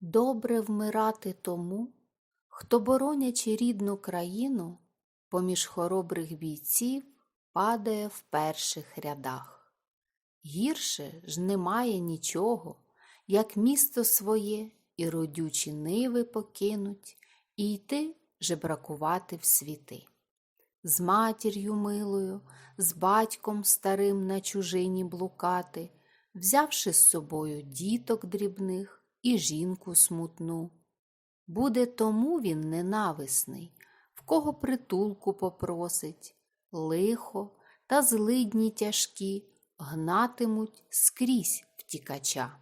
Добре вмирати тому, хто, боронячи рідну країну, поміж хоробрих бійців падає в перших рядах. Гірше ж немає нічого, як місто своє і родючі ниви покинуть, і йти жебракувати в світи. З матір'ю милою, з батьком старим на чужині блукати, взявши з собою діток дрібних і жінку смутну. Буде тому він ненависний, в кого притулку попросить, лихо та злидні тяжкі гнатимуть скрізь втікача.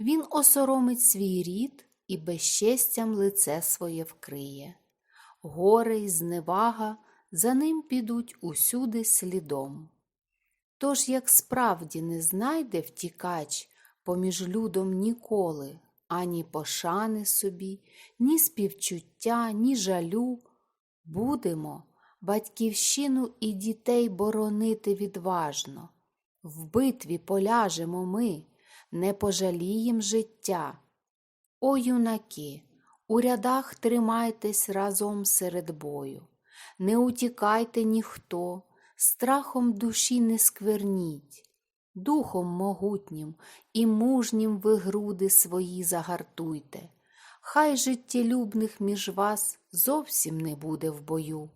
Він осоромить свій рід і безчестям лице своє вкриє. Горе й зневага за ним підуть усюди слідом. Тож, як справді не знайде втікач поміж людом ніколи ані пошани собі, ні співчуття, ні жалю, будемо батьківщину і дітей боронити відважно. В битві поляжемо ми, не пожалієм життя. О, юнаки, у рядах тримайтесь разом серед бою, не утікайте ніхто, страхом душі не скверніть, духом могутнім і мужнім ви груди свої загартуйте, хай життєлюбних між вас зовсім не буде в бою.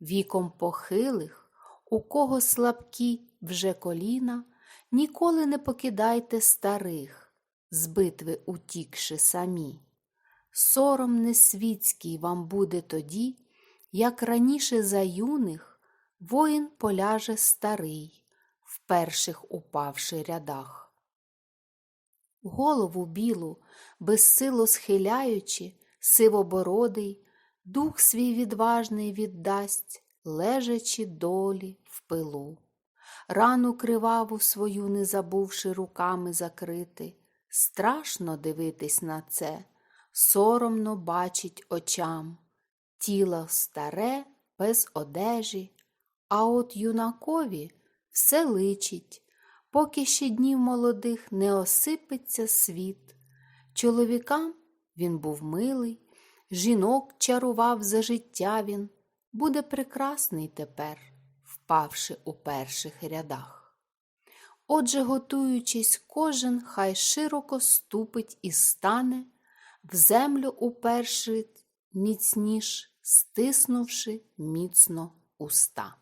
Віком похилих, у кого слабкі вже коліна, ніколи не покидайте старих, з битви утікши самі. Сором несвітський вам буде тоді, як раніше за юних воїн поляже старий, в перших упавши рядах. Голову білу, безсило схиляючи, сивобородий, дух свій відважний віддасть, лежачи долі в пилу. Рану криваву свою не забувши руками закрити, страшно дивитись на це, соромно бачить очам, тіло старе, без одежі, а от юнакові все личить, поки ще днів молодих не осипеться світ. Чоловікам він був милий, жінок чарував за життя він, буде прекрасний тепер, впавши у перших рядах. Отже, готуючись, кожен хай широко ступить і стане, в землю уперши міцніш, стиснувши міцно уста.